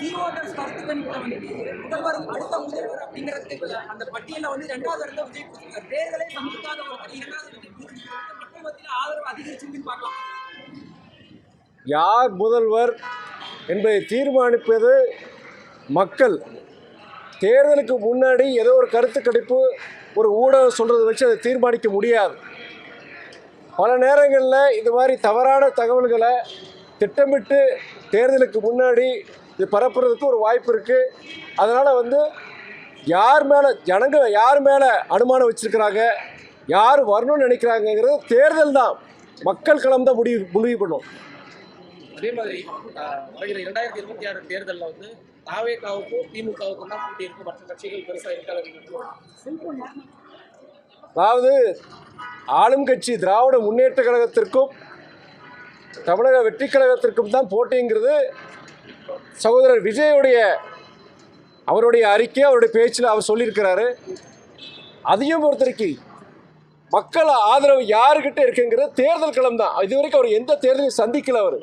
சிஓட்டர்ஸ் கருத்து கணிப்புல வந்து முதல்வர் அடுத்த முதல்வர் அப்படிங்கிறதுக்கு அந்த பட்டியலில் வந்து ரெண்டாவது இடத்த விஜய் கொடுத்திருக்காரு தேர்தலை சந்திக்காத ஒருத்தர் இரண்டாவது விஜய் கொடுத்திருக்காரு. மக்கள் மத்தியில் ஆதரவு அதிகரிச்சுன்னு பார்க்கலாம். யார் முதல்வர் என்பதை தீர்மானிப்பது மக்கள். தேர்தலுக்கு முன்னாடி ஏதோ ஒரு கருத்து கணிப்பு ஒரு ஊடகம் சொல்கிறத வச்சு அதை தீர்மானிக்க முடியாது. பல நேரங்களில் இது மாதிரி தவறான தகவல்களை திட்டமிட்டு தேர்தலுக்கு முன்னாடி இது பரப்புறதுக்கு ஒரு வாய்ப்பு இருக்குது அதனால் வந்து யார் மேலே ஜனங்க யார் மேலே அனுமானம் வச்சுருக்கிறாங்க யார் வரணும்னு நினைக்கிறாங்கங்கிறது தேர்தல் தான். மக்கள் களம் தான் முடிவு முடிவு பண்ணும். அதே மாதிரி வருகிற இரண்டாயிரத்தி இருபத்தி ஆறு தேர்தலில் வந்து தாவேகாவுக்கும் திமுகவுக்கும் தான் போட்டி இருக்கு. மற்ற கட்சிகள் பெருசா இருக்காது அதாவது ஆளும் கட்சி திராவிட முன்னேற்ற கழகத்திற்கும் தமிழக வெற்றி கழகத்திற்கும் தான் போட்டிங்கிறது சகோதரர் விஜயுடைய அவருடைய அறிக்கை அவருடைய பேச்சில் அவர் சொல்லியிருக்கிறாரு. அதையும் பொறுத்தருக்கு மக்கள் ஆதரவு யாருக்கிட்ட இருக்குங்கிறது தேர்தல் களம் தான். இது வரைக்கும் அவர் எந்த தேர்தலையும் சந்திக்கல அவர்.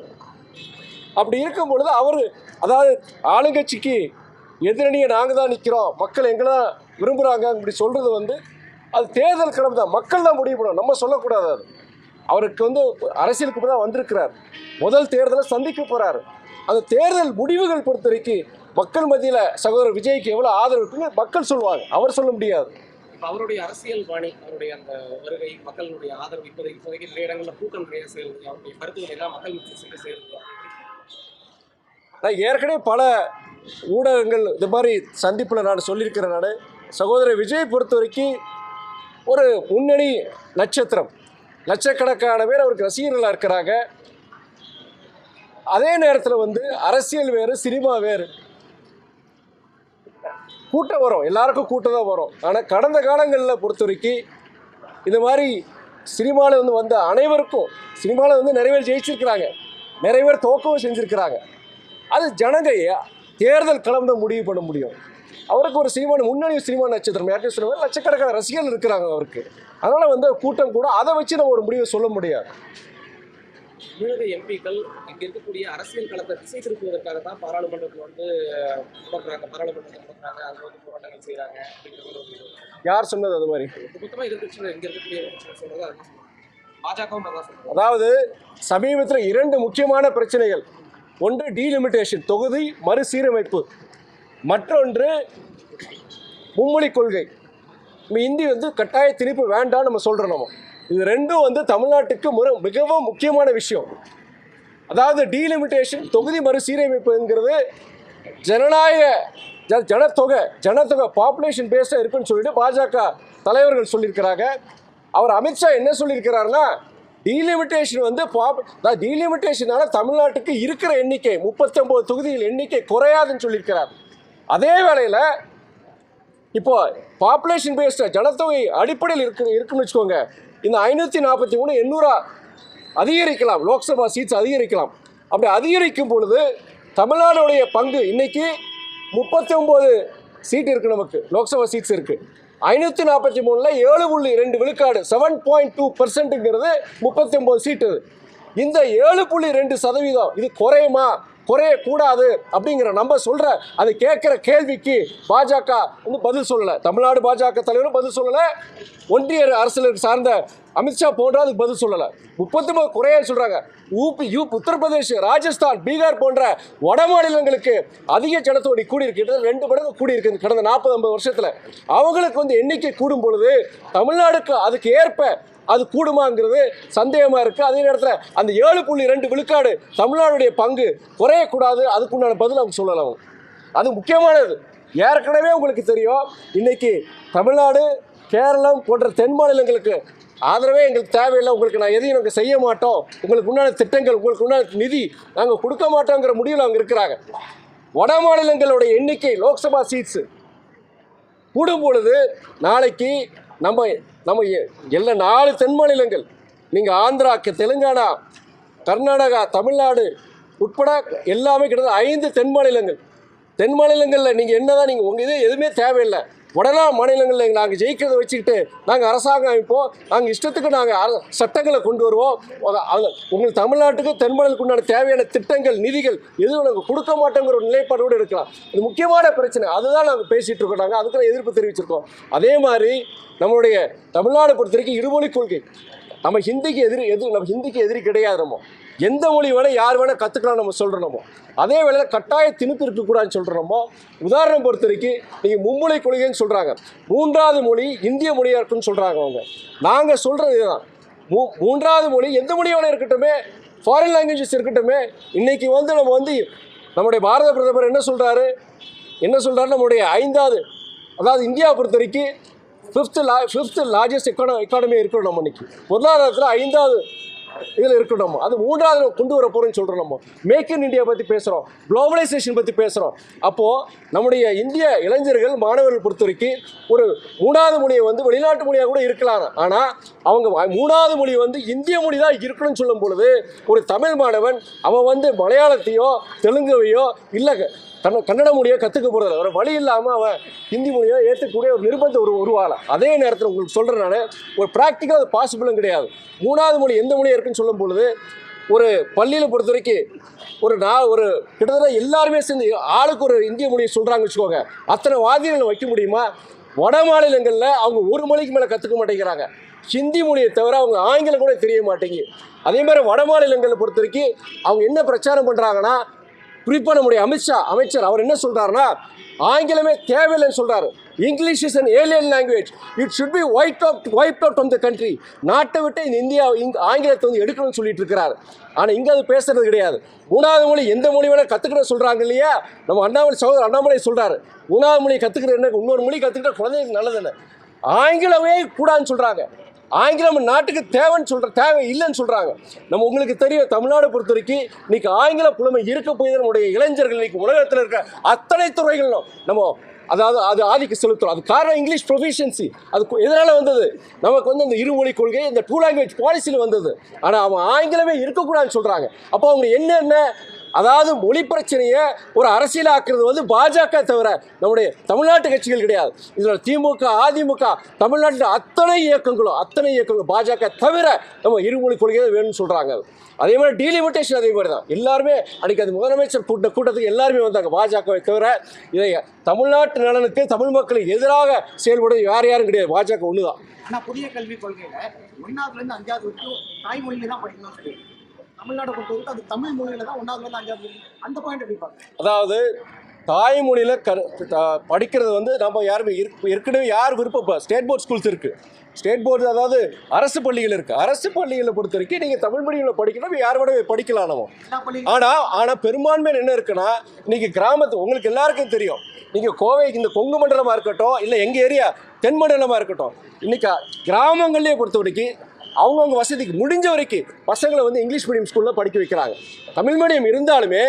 அப்படி இருக்கும் பொழுது அவர் அதாவது ஆளுங்கட்சிக்கு எதிரணியை நாங்கள் தான் நிற்கிறோம் மக்கள் எங்களை தான் விரும்புகிறாங்க இப்படி சொல்கிறது வந்து அது தேர்தல் களம் தான். மக்கள் தான் முடிவு பண்ணணும். நம்ம சொல்லக்கூடாது அது. அவருக்கு வந்து அரசியலுக்கு தான் வந்திருக்கிறார். முதல் தேர்தலை சந்திக்க போகிறார் அந்த தேர்தல் முடிவுகள் பொறுத்த வரைக்கும் மக்கள் மத்தியில் சகோதரர் விஜய்க்கு எவ்வளோ ஆதரவு இருக்குன்னு மக்கள் சொல்லுவாங்க. அவர் சொல்ல முடியாது. அவருடைய அரசியல் பாணி அவருடைய அந்த வருகை மக்களுடைய ஆதரவு இப்போதைக்கு இப்போதைக்கு நிறைய இடங்களில் கூட்டம் நிறைய சேருது. அவருடைய கருத்துக்களை எல்லாம் மக்கள் மத்தியில் சென்று சேருது. நான் ஏற்கனவே பல ஊடகங்கள் இந்த மாதிரி சந்திப்பில் நான் சொல்லியிருக்கிறேன் நான். சகோதரர் விஜய் பொறுத்த வரைக்கும் ஒரு முன்னணி நட்சத்திரம். லட்சக்கணக்கான பேர் அவருக்கு ரசிகர்களாக இருக்கிறாங்க. அதே நேரத்தில் வந்து அரசியல் வேறு சினிமா வேறு. கூட்டம் வரும். எல்லாருக்கும் கூட்டம் தான் வரும். ஆனால் கடந்த காலங்களில் பொறுத்த வரைக்கும் இந்த மாதிரி சினிமாவில் வந்து வந்த அனைவருக்கும் சினிமாவில் வந்து நிறைய பேர் ஜெயிச்சிருக்கிறாங்க. நிறைய பேர் தோக்கவும் செஞ்சுருக்கிறாங்க. அது ஜனங்க தேர்தல் களம் தான் முடிவு பண்ண முடியும். அவருக்கு ஒரு சினிமா முன்னணி சினிமா நட்சத்திரம் யார்கிட்ட சொல்லுவாங்க லட்சக்கணக்கான ரசிகர்கள் இருக்கிறாங்க அவருக்கு. அதனால் வந்து கூட்டம் கூட அதை வச்சு நம்ம ஒரு முடிவை சொல்ல முடியாது. தமிழக எம்பிக்கள் இங்க இருக்கக்கூடிய அரசியல் களத்தை திசை திருப்புவதற்காக தான் பாராளுமன்றத்தில் வந்து முடக்குறாங்க பாராளுமன்றத்தில் முடக்குறாங்க அங்க வந்து போராட்டங்கள் அப்படிங்கிற ஒரு இது. யார் சொன்னது அது மாதிரி? மொத்தமா எதிர்கட்சிகள் இங்க இருக்கக்கூடிய எதிர்கட்சிகள் பாஜகவும் அதான் சொல்றாங்க. அதாவது சமீபத்தில் இரண்டு முக்கியமான பிரச்சனைகள். ஒன்று டீலிமிட்டேஷன் தொகுதி மறுசீரமைப்பு. மற்றொன்று மும்மொழி கொள்கை. நம்ம இந்தி வந்து கட்டாய திணிப்பு வேண்டாம்னு நம்ம சொல்கிறோம் நம்ம. இது ரெண்டும் வந்து தமிழ்நாட்டுக்கு முற மிகவும் முக்கியமான விஷயம். அதாவது டீலிமிட்டேஷன் தொகுதி மறுசீரமைப்புங்கிறது ஜனநாயக ஜ ஜனத்தொகை ஜனத்தொகை பாப்புலேஷன் பேஸாக இருக்குன்னு சொல்லிட்டு பாஜக தலைவர்கள் சொல்லியிருக்கிறாங்க. அவர் அமித்ஷா என்ன சொல்லியிருக்கிறாருன்னா டீலிமிட்டேஷன் வந்து பாப் டீலிமிட்டேஷனால தமிழ்நாட்டுக்கு இருக்கிற எண்ணிக்கை முப்பத்தொம்போது தொகுதிகள் எண்ணிக்கை குறையாதுன்னு சொல்லியிருக்கிறார். அதே வேளையில் இப்போ பாப்புலேஷன் பேஸ்டு ஜனத்தொகை அடிப்படையில் இருக்கு இருக்குன்னு வச்சுக்கோங்க. இந்த ஐநூற்றி நாற்பத்தி மூணு எண்ணூறா அதிகரிக்கலாம். லோக்சபா சீட்ஸ் அதிகரிக்கலாம். அப்படி அதிகரிக்கும் பொழுது தமிழ்நாடுடைய பங்கு இன்றைக்கி முப்பத்தி ஒம்பது சீட் இருக்குது நமக்கு. லோக்சபா சீட்ஸ் இருக்குது ஐநூற்றி நாற்பத்தி மூணில் ஏழு புள்ளி ரெண்டு விழுக்காடு செவன் பாயிண்ட் டூ பர்சன்ட்டுங்கிறது முப்பத்தி ஒம்பது சீட்டு இந்த ஏழு புள்ளி ரெண்டு சதவீதம் இது குறையுமா? குறையக்கூடாது அப்படிங்கிற நம்ம சொல்கிற அதை கேட்குற கேள்விக்கு பாஜக வந்து பதில் சொல்லலை. தமிழ்நாடு பாஜக தலைவரும் பதில் சொல்லலை. ஒன்றிய அரசியலுக்கு சார்ந்த அமித்ஷா போன்ற அதுக்கு பதில் சொல்லலை. முப்பத்தொம்பது குறையன்னு சொல்கிறாங்க U P U Uttar Pradesh Rajasthan Bihar போன்ற வட மாநிலங்களுக்கு அதிக ஜனத்தொகை கூடியிருக்கு. ரெண்டு மடங்கு கூடியிருக்கு. கடந்த நாற்பது ஐம்பது வருஷத்தில் அவங்களுக்கு வந்து எண்ணிக்கை கூடும் பொழுது தமிழ்நாடுக்கு அதுக்கு ஏற்ப அது கூடுமாங்கிறது சந்தேகமாக இருக்குது அதே நேரத்தில் அந்த ஏழு புள்ளி ரெண்டு விழுக்காடு தமிழ்நாடுடைய பங்கு குறையக்கூடாது. அதுக்குண்டான பதில் அவங்க சொல்லலாம் அவங்க. அது முக்கியமானது. ஏற்கனவே உங்களுக்கு தெரியும். இன்னைக்கு தமிழ்நாடு கேரளம் போன்ற தென் மாநிலங்களுக்கு ஆதரவே எங்களுக்கு தேவையில்லை உங்களுக்கு நான் எதையும் நாங்கள் செய்ய மாட்டோம். உங்களுக்கு உண்டான திட்டங்கள் உங்களுக்கு உண்டான நிதி நாங்கள் கொடுக்க மாட்டோங்கிற முடிவில் அவங்க இருக்கிறாங்க. வட மாநிலங்களுடைய எண்ணிக்கை லோக்சபா சீட்ஸு. கூடும் பொழுது நாளைக்கு நம்ம நம்ம எ- எல்லா நாலு தென் மாநிலங்கள் நீங்கள் ஆந்திரா தெலுங்கானா கர்நாடகா தமிழ்நாடு உட்பட எல்லாமே கிட்டத்தட்ட ஐந்து தென் மாநிலங்கள். தென் மாநிலங்களில் நீங்கள் என்ன தான் நீங்கள் உங்கள் இது எதுவுமே தேவையில்லை. வடநா மாநிலங்களில் நாங்கள் ஜெயிக்கிறத வச்சுக்கிட்டு நாங்கள் அரசாங்கம் அமைப்போம். நாங்கள் இஷ்டத்துக்கு நாங்கள் சட்டங்களை கொண்டு வருவோம். உங்களுக்கு தமிழ்நாட்டுக்கு தென்மாநிலத்துக்கு உண்டான தேவையான திட்டங்கள் நிதிகள் எதுவும் நாங்கள் கொடுக்க மாட்டோங்கிற ஒரு நிலைப்பாடோடு இருக்கலாம். இது முக்கியமான பிரச்சனை. அதுதான் நாங்கள் பேசிகிட்டு இருக்கோம் நாங்கள் அதுக்கு எதிர்ப்பு தெரிவிச்சிருக்கோம். அதே மாதிரி நம்மளுடைய தமிழ்நாடு பொறுத்த வரைக்கும் இருமொழி கொள்கை. நம்ம ஹிந்திக்கு எதிரி எதிர் நம்ம ஹிந்திக்கு எதிரி கிடையாது நம்ம. எந்த மொழி வேணால் யார் வேணால் கற்றுக்கலாம் நம்ம சொல்கிறோமோ அதே வேளையில் கட்டாய திணிப்பு இருக்கக்கூடாதுன்னு சொல்கிறோமோ உதாரணம் பொறுத்த வரைக்கும் நீங்கள் மும்மொழி கொள்கைன்னு சொல்கிறாங்க மூன்றாவது மொழி இந்திய மொழியாக இருக்குன்னு சொல்கிறாங்க அவங்க. நாங்கள் சொல்கிறது இதுதான். மூ மூன்றாவது மொழி எந்த மொழியோட வேணால் இருக்கட்டுமே ஃபாரின் லாங்குவேஜஸ் இருக்கட்டுமே இன்றைக்கி வந்து நம்ம வந்து நம்முடைய பாரத பிரதமர் என்ன சொல்கிறாரு என்ன சொல்கிறாரு நம்முடைய ஐந்தாவது அதாவது இந்தியாவை பொறுத்த வரைக்கும் ஃபிஃப்த்து லா ஃபிஃப்த்து லார்ஜஸ்ட் எக்கான எக்கானமி இருக்கணும் நம்ம இன்னைக்கு. பொருளாதாரத்தில் ஐந்தாவது இதில் இருக்கணும் நம்ம. அது மூன்றாவது கொண்டு வர போகிறோம்னு சொல்கிறோம் நம்ம. மேக் இன் இந்தியா பற்றி பேசுகிறோம் குளோபலைசேஷன் பற்றி பேசுகிறோம் அப்போது நம்முடைய இந்திய இளைஞர்கள் மாணவர்கள் பொறுத்த வரைக்கும் ஒரு மூணாவது மொழியை வந்து வெளிநாட்டு மொழியாக கூட இருக்கலாம். ஆனால் அவங்க மூணாவது மொழி வந்து இந்திய மொழி தான் இருக்கணும்னு சொல்லும் பொழுது ஒரு தமிழ் மாணவன் அவன் வந்து மலையாளத்தையோ தெலுங்குவையோ இல்லை கன்ன கன்னட மொழியை கற்றுக்க போகிறதில்ல ஒரு வழி இல்லாமல் அவன் ஹிந்தி மொழியை ஏற்றக்கூடிய ஒரு நிர்பந்தம் ஒரு உருவாகலாம். அதே நேரத்தில் உங்களுக்கு சொல்கிறேன் நான் ஒரு ப்ராக்டிக்கல் அது பாசிபிளும் கிடையாது. மூணாவது மொழி எந்த மொழியாக இருக்குன்னு சொல்லும் பொழுது ஒரு பள்ளியில் பொறுத்த வரைக்கும் ஒரு நான் ஒரு கிட்டத்தட்ட எல்லாருமே சேர்ந்து ஆளுக்கு ஒரு இந்திய மொழியை சொல்கிறாங்க வச்சுக்கோங்க. அத்தனை வாதியங்களை வைக்க முடியுமா? வட மாநிலங்களில் அவங்க ஒரு மொழிக்கு மேலே கற்றுக்க மாட்டேங்கிறாங்க. ஹிந்தி மொழியை தவிர அவங்க ஆங்கிலம் கூட தெரிய மாட்டேங்குது. அதே மாதிரி வட மாநிலங்களை பொறுத்த வரைக்கும் அவங்க என்ன பிரச்சாரம் பண்ணுறாங்கன்னா குறிப்பாக நம்முடைய அமித்ஷா அமைச்சர் அவர் என்ன சொல்கிறாருன்னா ஆங்கிலமே தேவையில்லைன்னு சொல்கிறாரு English is an alien language it should be wiped out wiped out from the country நாட்டை விட்டு இந்த இந்தியா இங்க ஆங்கிலத்தை வந்து எடுக்கணும்னு சொல்லிட்டு இருக்கிறார். ஆனால் இங்கே அது பேசுறது கிடையாது. மூணாவது மொழி எந்த மொழி வேணால் கற்றுக்கணும் சொல்கிறாங்க இல்லையா? நம்ம அண்ணாமலை சகோதரர் அண்ணாமலை சொல்கிறாரு மூணாவது மொழி கற்றுக்கிற என்ன இன்னொரு மொழி கற்றுக்கிட்டால் குழந்தைங்களுக்கு நல்லதுன்னு ஆங்கிலமே கூடாதுன்னு சொல்கிறாங்க ஆங்கிலம் நாட்டுக்கு தேவைன்னு சொல்ற தேவை இல்லைன்னு சொல்றாங்க. நம்ம உங்களுக்கு தெரியும் தமிழ்நாடு பொறுத்த வரைக்கும் இன்னைக்கு ஆங்கில புலமை இருக்க போய் நம்முடைய இளைஞர்கள் இன்னைக்கு உலகத்தில் இருக்க அத்தனை துறைகளிலும் நம்ம அதாவது அது ஆதிக்க செலுத்துறோம். அது காரணம் இங்கிலீஷ் ப்ரொஃபிஷியன்சி அது எதனால் எதனால வந்தது? நமக்கு வந்து அந்த இருமொழி கொள்கை இந்த டூ லாங்குவேஜ் பாலிசியில் வந்தது. ஆனால் அவன் ஆங்கிலமே இருக்கக்கூடாதுன்னு சொல்கிறாங்க அப்போ அவங்க என்னென்ன அதாவது மொழி பிரச்சனையை ஒரு அரசியலாக்குறது வந்து பாஜக தவிர நம்முடைய தமிழ்நாட்டு கட்சிகள் கிடையாது. இதில் திமுக அதிமுக தமிழ்நாட்டில் அத்தனை இயக்கங்களும் அத்தனை இயக்கங்களும் பாஜக தவிர நம்ம இருமொழி கொள்கையை வேணும்னு சொல்கிறாங்க அதே மாதிரி டீலிமிட்டேஷன் அதே மாதிரி தான். எல்லாருமே அன்றைக்கி அது முதலமைச்சர் கூட்ட கூட்டத்துக்கு எல்லாருமே வந்தாங்க பாஜகவை தவிர. இதை தமிழ்நாட்டு நலனுக்கு தமிழ் மக்களுக்கு எதிராக செயல்படுவது யார் யாரும் கிடையாது. பாஜக ஒன்று தான் புதிய கல்விக் கொள்கையில் ஒன்றாவதுலேருந்து அஞ்சாவது வரைக்கும் தாய்மொழியில் தான் படிக்கணும்னு சொல்லி தமிழ்நாட்டை பொறுத்த வரைக்கும் அது தமிழ் மொழியில தான் இருந்து அஞ்சாவது அந்த பாயிண்ட் எப்படி பாருங்க அதாவது தாய்மொழியில் த- படிக்கிறது வந்து நம்ம யாருமே ஏற்கனவே யார் விருப்பம் ஸ்டேட் போர்ட் ஸ்கூல்ஸ் இருக்குது ஸ்டேட் போர்டு அதாவது அரசு பள்ளிகள் இருக்குது அரசு பள்ளிகளை பொறுத்த வரைக்கும் நீங்கள் தமிழ் மீடியமில் படிக்கணும் யார் வேணா படிக்கலாம் நம்ம. ஆனால் ஆனால் பெரும்பான்மையான என்ன இருக்குன்னா இன்னைக்கு கிராமத்து உங்களுக்கு எல்லாருக்கும் தெரியும். நீங்கள் கோவை இந்த கொங்கு மண்டலமாக இருக்கட்டும் இல்லை எங்கள் ஏரியா தென் மண்டலமாக இருக்கட்டும். இன்னைக்கு கிராமங்கள்லேயே பொறுத்த வரைக்கும் அவங்கவுங்க வசதிக்கு முடிஞ்ச வரைக்கும் பசங்களை வந்து இங்கிலீஷ் மீடியம் ஸ்கூலில் படிக்க வைக்கிறாங்க. தமிழ் மீடியம் இருந்தாலுமே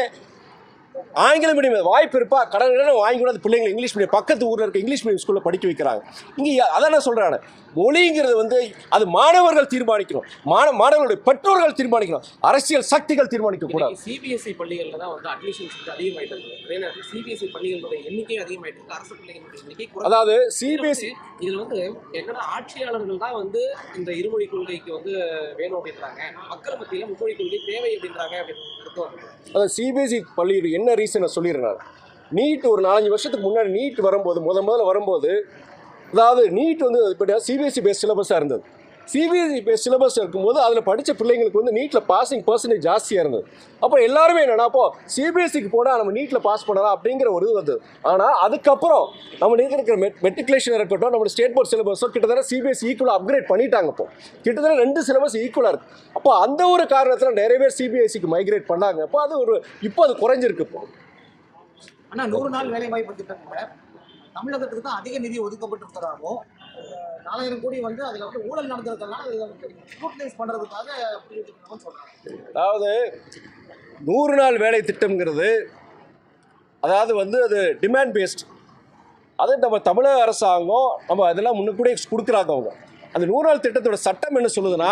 ஆங்கில மீடியம் வாய்ப்பு இருப்பா கடன் கடன் வாங்கி கூட அந்த பிள்ளைங்களை இங்கிலீஷ் மீடியம் பக்கத்து ஊரில் இருக்க இங்கிலீஷ் மீடியம் ஸ்கூலில் படிக்க வைக்கிறாங்க. இங்கே அதான் நான் சொல்கிறேன் மொழிங்கிறது வந்து அது மாணவர்கள் தீர்மானிக்கணும். மாண மாணவர்களுடைய பெற்றோர்கள் தீர்மானிக்கணும். அரசியல் சக்திகள் தீர்மானிக்க கூடாது. சிபிஎஸ்இ பள்ளிகளில் தான் வந்து அட்மிஷன்ஸ் அதிகமாயிட்டு இருக்கு. சிபிஎஸ்இ பள்ளிகளுடைய எண்ணிக்கை அதிகமாயிட்டு இருக்கு. அரசு பள்ளிகளுடைய எண்ணிக்கை அதாவது. சிபிஎஸ்சி இதுல வந்து என்னன்னா ஆட்சியாளர்கள் தான் வந்து இந்த இருமொழி கொள்கைக்கு வந்து வேணும் அப்படின்றாங்க. மக்கள் மத்தியில மும்மொழி கொள்கை தேவை அப்படின்றாங்க அப்படின்னு அதாவது சிபிஎஸ்சி பள்ளியோட என்ன ரீசனை சொல்லிடுறேன் நீட் ஒரு நாலஞ்சு வருஷத்துக்கு முன்னாடி நீட் வரும்போது முத முதல்ல வரும்போது அதாவது நீட் வந்து இப்போ சிபிஎஸ்சி பேஸ் சிலபஸாக இருந்தது. சிபிஎஸ்சி பேஸ் சிலபஸ் இருக்கும்போது அதில் படித்த பிள்ளைங்களுக்கு வந்து நீட்டில் பாசிங் பர்சன்டேஜ் ஜாஸ்தியாக இருந்தது. அப்போ எல்லாருமே என்னன்னா அப்போ சிபிஎஸ்சிக்கு போனால் நம்ம நீட்டில் பாஸ் பண்ணலாம் அப்படிங்கிற ஒரு இது வந்தது. ஆனால் அதுக்கப்புறம் நம்ம இருக்கிற மெட் மெட்ரிகுலேஷன் இருக்கட்டும் நம்ம ஸ்டேட் போர்ட் சிலபஸோ கிட்டத்தட்ட சிபிஎஸ்சி ஈக்குவலாக அப்கிரேட் பண்ணிட்டாங்க இப்போ. கிட்டத்தட்ட ரெண்டு சிலபஸ் ஈக்குவலாக இருக்குது அப்போ அந்த ஒரு காரணத்தில் நிறைய பேர் சிபிஎஸ்சிக்கு மைக்ரேட் பண்ணாங்க. அப்போ அது ஒரு இப்போ அது குறைஞ்சிருக்கு இப்போ. ஆனால் நூறு நாள் வேலை வாய்ப்பு திட்டத்துல தமிழகத்துக்கு தான் அதிக நிதி ஒதுக்கப்பட்டிருக்கிறாரோ நாலாயிரம் கோடி வந்து அதுல வந்து ஊழல் நடந்திருக்கிறதுனால ஸ்க்ரூட்டனைஸ் பண்றதுக்காக சொல்றாங்க. அதாவது நூறு நாள் வேலை திட்டம்ங்கிறது அதாவது வந்து அது டிமாண்ட் பேஸ்ட் அது நம்ம தமிழக அரசாங்கம் நம்ம அதெல்லாம் முன்னுக்கூட கொடுக்குறாங்க அவங்க. அந்த நூறு நாள் திட்டத்தோட சட்டம் என்ன சொல்லுதுன்னா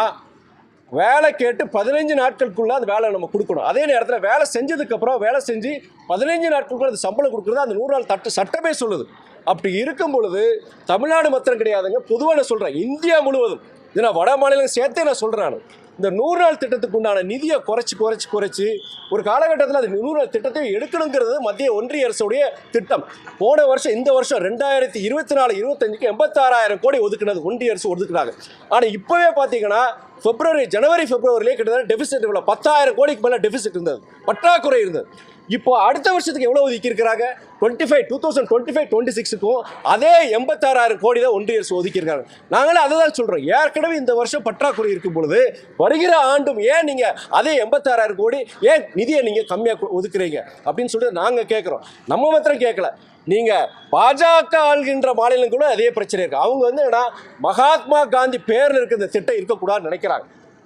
வேலை கேட்டு பதினஞ்சு நாட்களுக்குள்ளே அந்த வேலை நம்ம கொடுக்கணும். அதே நேரத்தில் வேலை செஞ்சதுக்கப்புறம் வேலை செஞ்சு பதினஞ்சு நாட்களுக்குள்ள அது சம்பளம் கொடுக்குறது அந்த நூறு நாள் தட்டு சட்டமே சொல்லுது. அப்படி இருக்கும் பொழுது தமிழ்நாடு மாத்திரம் கிடையாதுங்க. பொதுவாக நான் சொல்கிறேன் இந்தியா முழுவதும். இது நான் வட மாநிலம் சேர்த்தே நான் சொல்கிறேன் இந்த நூறு நாள் திட்டத்துக்கு உண்டான நிதியை குறைச்சி குறைச்சி குறைச்சி ஒரு காலகட்டத்தில் அது நூறு நாள் திட்டத்தை எடுக்கணுங்கிறது மத்திய ஒன்றிய அரசுடைய திட்டம். போன வருஷம் இந்த வருஷம் ரெண்டாயிரத்தி இருபத்தி நாலு இருபத்தஞ்சுக்கு எண்பத்தாறாயிரம் கோடி ஒதுக்குனது ஒன்றிய அரசு ஒதுக்குறாங்க ஆனால் இப்போவே பார்த்தீங்கன்னா பிப்ரவரி ஜனவரி பிப்ரவரிலே கிட்டத்தட்ட டெபிசிட் இவ்வளோ பத்தாயிரம் கோடிக்கு மேலே டெபிசிட் இருந்தது. பற்றாக்குறை இருந்தது. இப்போ அடுத்த வருஷத்துக்கு எவ்வளோ ஒதுக்கி இருக்கிறாங்க twenty five two thousand twenty five twenty சிக்ஸுக்கும் அதே எண்பத்தாறாயிரம் கோடி தான் ஒன்று அரசு ஒதுக்கியிருக்காங்க. நாங்களே அதை தான் சொல்கிறோம் ஏற்கனவே இந்த வருஷம் பற்றாக்குறை இருக்கும் பொழுது வருகிற ஆண்டும் ஏன் நீங்கள் அதே எண்பத்தாறாயிரம் கோடி ஏன் நிதியை நீங்கள் கம்மியாக ஒதுக்குறீங்க? அப்படின்னு சொல்லிட்டு நாங்கள் கேட்குறோம். நம்ம மாத்திரம் கேட்கல. நீங்கள் பாஜக ஆள்கின்ற மாநிலம் கூட அதே பிரச்சனை இருக்குது அவங்க வந்து என்னன்னா மகாத்மா காந்தி பேரில் இருக்கிற இந்த திட்டம் இருக்கக்கூடாதுன்னு நினைக்கிறாங்க.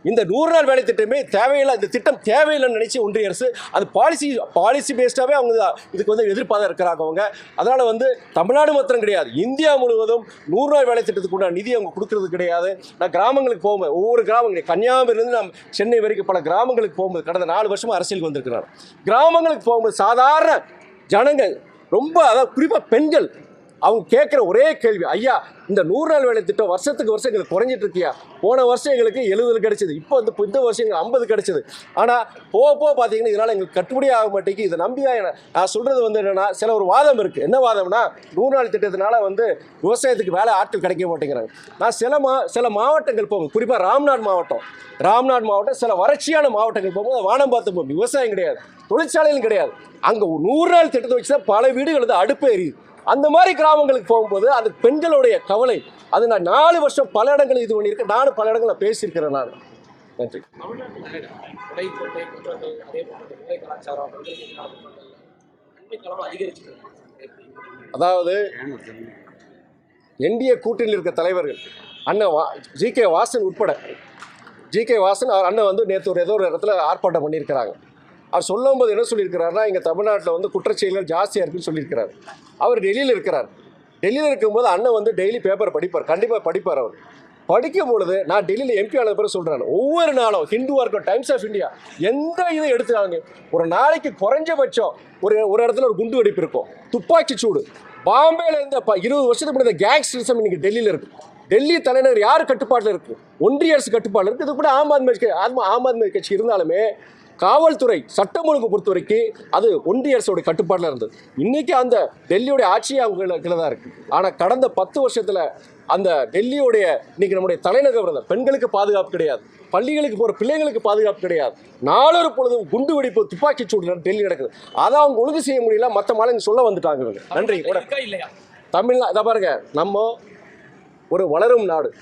இந்த நூறு நாள் வேலை திட்டமே தேவையில்லை. இந்த திட்டம் தேவையில்லைன்னு நினச்சி ஒன்றிய அரசு அது பாலிசி பாலிசி பேஸ்டாகவே அவங்க இதுக்கு வந்து எதிர்ப்பாக இருக்கிறாங்க அவங்க. அதனால் வந்து தமிழ்நாடு மாத்திரம் கிடையாது. இந்தியா முழுவதும் நூறு நாள் வேலை திட்டத்துக்கு உண்டான நிதி அவங்க கொடுக்கறது கிடையாது. நான் கிராமங்களுக்கு போகும்போது ஒவ்வொரு கிராமங்கள் கன்னியாகுமரியிலேருந்து நான் சென்னை வரைக்கும் பல கிராமங்களுக்கு போகும்போது கடந்த நாலு வருஷமாக அரசியலுக்கு வந்திருக்கிறார் கிராமங்களுக்கு போகும்போது சாதாரண ஜனங்கள் ரொம்ப அதாவது குறிப்பாக பெண்கள் அவங்க கேட்குற ஒரே கேள்வி ஐயா இந்த நூறு நாள் வேலை திட்டம் வருஷத்துக்கு வருஷம் எங்களுக்கு குறைஞ்சிட்டு இருக்கியா? போன வருஷம் எங்களுக்கு எழுபது கிடைச்சது இப்போ வந்து இப்போ இந்த வருஷம் எங்களுக்கு ஐம்பது கிடைச்சது. ஆனால் போக போக பார்த்தீங்கன்னா இதனால் எங்களுக்கு கட்டுப்படி ஆக மாட்டேங்குது. இதை நம்பி தான் என்ன- நான் சொல்கிறது வந்து என்னென்னா சில ஒரு வாதம் இருக்குது என்ன வாதம்னா நூறு நாள் திட்டத்தினால வந்து விவசாயத்துக்கு வேலை ஆட்கள் கிடைக்க மாட்டேங்கிறாங்க. நான் சில மா சில மாவட்டங்கள் போகும். குறிப்பாக ராம்நாட் மாவட்டம். ராம்நாட் மாவட்டம் சில வறட்சியான மாவட்டங்கள் போகும்போது வானம் பார்த்து போகும். விவசாயம் கிடையாது. தொழிற்சாலையும் கிடையாது. அங்கே நூறு நாள் திட்டத்தை வச்சு தான் பல வீடுகள் வந்து அடுப்பு எரியுது அந்த மாதிரி கிராமங்களுக்கு போகும்போது அது பெண்களுடைய கவலை. அது நான் நாலு வருஷம் பல இடங்கள் இது பண்ணியிருக்கேன். நானும் பல இடங்களில் பேசியிருக்கிறேன் நான். நன்றி. அதாவது என்டிஏ கூட்டணியில் இருக்க தலைவர்கள் அண்ணன் வா ஜி கே வாசன் உட்பட ஜி கே வாசன் அவர் அண்ணன் வந்து நேற்று ஒரு ஏதோ ஒரு இடத்துல ஆர்ப்பாட்டம் பண்ணியிருக்கிறாங்க. அவர் சொல்லும்போது என்ன சொல்லியிருக்கிறாருன்னா இங்கே தமிழ்நாட்டில் வந்து குற்றச்செயல்கள் ஜாஸ்தியாக இருக்குன்னு சொல்லியிருக்கிறார். அவர் டெல்லியில் இருக்கிறார். டெல்லியில் இருக்கும்போது அண்ணன் வந்து டெய்லி பேப்பர் படிப்பார். கண்டிப்பாக படிப்பார் அவர். படிக்கும் பொழுது நான் டெல்லியில் எம்பி ஆனது பிறகு சொல்கிறேன் ஒவ்வொரு நாளும் ஹிந்துவாக இருக்கும் டைம்ஸ் ஆஃப் இந்தியா எந்த இதை எடுத்துக்காங்க ஒரு நாளைக்கு குறைஞ்சபட்சம் ஒரு ஒரு இடத்துல ஒரு குண்டு வெடிப்பு இருக்கும். துப்பாக்கி சூடு. பாம்பேல இருந்த இருபது வருஷத்துக்கு முன்னாடி கேங்ஸ்டரிசம் இன்னைக்கு டெல்லியில் இருக்கு. டெல்லி தலைநகர் யார் கட்டுப்பாட்டில் இருக்கு? ஒன்றிய அரசு கட்டுப்பாட்டில் இருக்கு. இது கூட ஆம் ஆத்மி கட்சி ஆம் ஆம் ஆத்மி கட்சி இருந்தாலுமே காவல்துறை சட்டம் ஒழுங்கு பொறுத்த வரைக்கும் அது ஒன்றிய அரசோட கட்டுப்பாட்டில் இருந்தது. இன்னைக்கு அந்த டெல்லியோடைய ஆட்சி அவங்க கீழே தான் இருக்கு. ஆனால் கடந்த பத்து வருஷத்தில் அந்த டெல்லியோடைய இன்னைக்கு நம்முடைய தலைநகர் தான் பெண்களுக்கு பாதுகாப்பு கிடையாது. பள்ளிகளுக்கு போகிற பிள்ளைங்களுக்கு பாதுகாப்பு கிடையாது. நாளொரு பொழுதும் குண்டு வெடிப்பு துப்பாக்கி சூடு டெல்லி நடக்குது. அதை அவங்க ஒழுங்கு செய்ய முடியல. மற்ற மாநிலம் சொல்ல வந்துட்டாங்க இவங்க. நன்றி. கூட இருக்கா இல்லையா? தமிழ்நா இதை பாருங்க. நம்ம ஒரு வளரும் நாடு.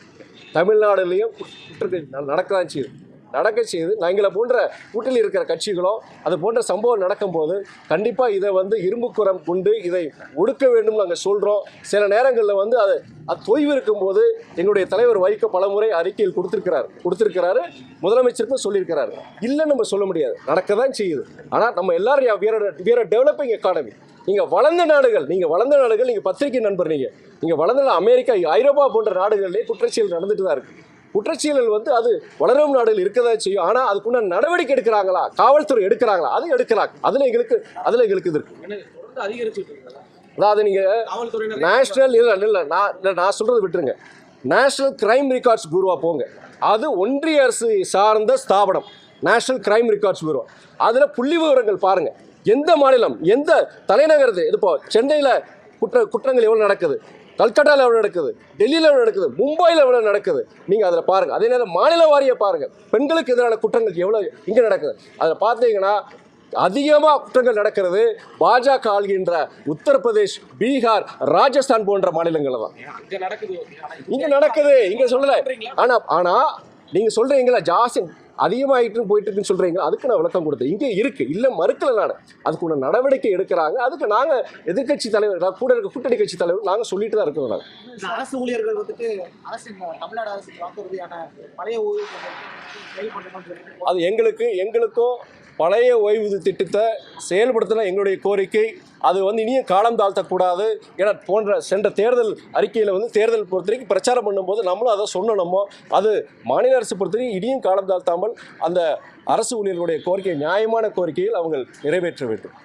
தமிழ்நாடுலேயும் குற்றங்கள் நடக்கதான் செய்யுது. நடக்க செய்யுது. நாங்களை போன்ற கூட்டில் இருக்கிற கட்சிகளோ அது போன்ற சம்பவம் நடக்கும்போது கண்டிப்பாக இதை வந்து இரும்புக்குரம் கொண்டு இதை ஒடுக்க வேண்டும் நாங்கள் சொல்கிறோம் சில நேரங்களில் வந்து அது அது தொய்வு இருக்கும்போது எங்களுடைய தலைவர் வைக்க பலமுறை அறிக்கையில் கொடுத்துருக்கிறார். கொடுத்துருக்கிறாரு முதலமைச்சருக்கும் சொல்லியிருக்கிறாரு. இல்லைன்னு நம்ம சொல்ல முடியாது. நடக்க தான் செய்யுது. ஆனால் நம்ம எல்லாரும் வேற வேற டெவலப்பிங் எக்கானமி நீங்கள் வளர்ந்த நாடுகள் நீங்கள் வளர்ந்த நாடுகள் நீங்கள் பத்திரிகை நண்பர் நீங்கள் நீங்கள் வளர்ந்த அமெரிக்கா ஐரோப்பா போன்ற நாடுகளிலே குற்றச்செயல் நடந்துட்டு தான் இருக்குது குற்றச்செயல்கள் வந்து அது வளரும் நாடுகள் இருக்கதா செய்யும். ஆனால் அதுக்குள்ள நடவடிக்கை எடுக்கிறாங்களா? காவல்துறை எடுக்கிறாங்களா? அது எடுக்கிறாங்க அதில் எங்களுக்கு அதில் எங்களுக்கு இது இருக்கு. அதாவது நீங்கள் நேஷனல் இல்லை இல்லை நான் இல்லை நான் சொல்கிறது விட்டுருங்க. நேஷனல் கிரைம் ரெக்கார்ட்ஸ் பூர்வா போங்க. அது ஒன்றிய அரசு சார்ந்த ஸ்தாபனம். நேஷனல் கிரைம் ரெக்கார்ட்ஸ் பூரோ அதில் புள்ளி விவரங்கள் பாருங்கள் எந்த மாநிலம் எந்த தலைநகரது? இது இப்போ சென்னையில் குற்ற குற்றங்கள் எவ்வளோ நடக்குது? கல்கட்டாவில் எவ்வளோ நடக்குது? டெல்லியில் எவ்வளோ நடக்குது? மும்பையில் எவ்வளோ நடக்குது? நீங்கள் அதில் பாருங்கள் அதே நேரம் மாநில வாரியை பாருங்கள் பெண்களுக்கு எதிரான குற்றங்கள் எவ்வளோ இங்கே நடக்குது? அதில் பார்த்தீங்கன்னா அதிகமாக குற்றங்கள் நடக்கிறது பாஜக ஆள்கின்ற உத்தரப்பிரதேஷ் பீகார் ராஜஸ்தான் போன்ற மாநிலங்களில் தான். அங்க நடக்குது இங்க நடக்குது. இங்க சொல்லல. ஆனா ஆனா நீங்க சொல்றீங்களா ஜாஸ்தி அதிகமாயிட்டு போயிட்டு இருக்குன்னு சொல்றீங்க. அதுக்கு நான் விளக்கம் கொடுத்தேன். இங்கே இருக்கு. இல்ல மறுக்கல நான். அதுக்குள்ள நடவடிக்கை எடுக்கிறாங்க. அதுக்கு நாங்க எதிர்க்கட்சி தலைவர் கூட இருக்க கூட்டணி கட்சி தலைவர் நாங்க சொல்லிட்டு தான் இருக்கோம் அரசு ஊழியர்கள் வந்துட்டு தமிழ்நாடு அரசு வாக்குறுதியான பழைய அது எங்களுக்கு எங்களுக்கும் பழைய ஓய்வூதிய திட்டத்தை செயல்படுத்தின எங்களுடைய கோரிக்கை. அது வந்து இனியும் காலம் தாழ்த்தக்கூடாது ஏன்னா போன்ற சென்ற தேர்தல் அறிக்கையில் வந்து தேர்தல் பொறுத்த வரைக்கும் பிரச்சாரம் பண்ணும்போது நம்மளும் அதை சொன்னோமோ அது மாநில அரசு பொறுத்த வரைக்கும் இனியும் காலம் தாழ்த்தாமல் அந்த அரசு ஊழியர்களுடைய கோரிக்கை நியாயமான கோரிக்கையில் அவங்க நிறைவேற்ற வேண்டும்.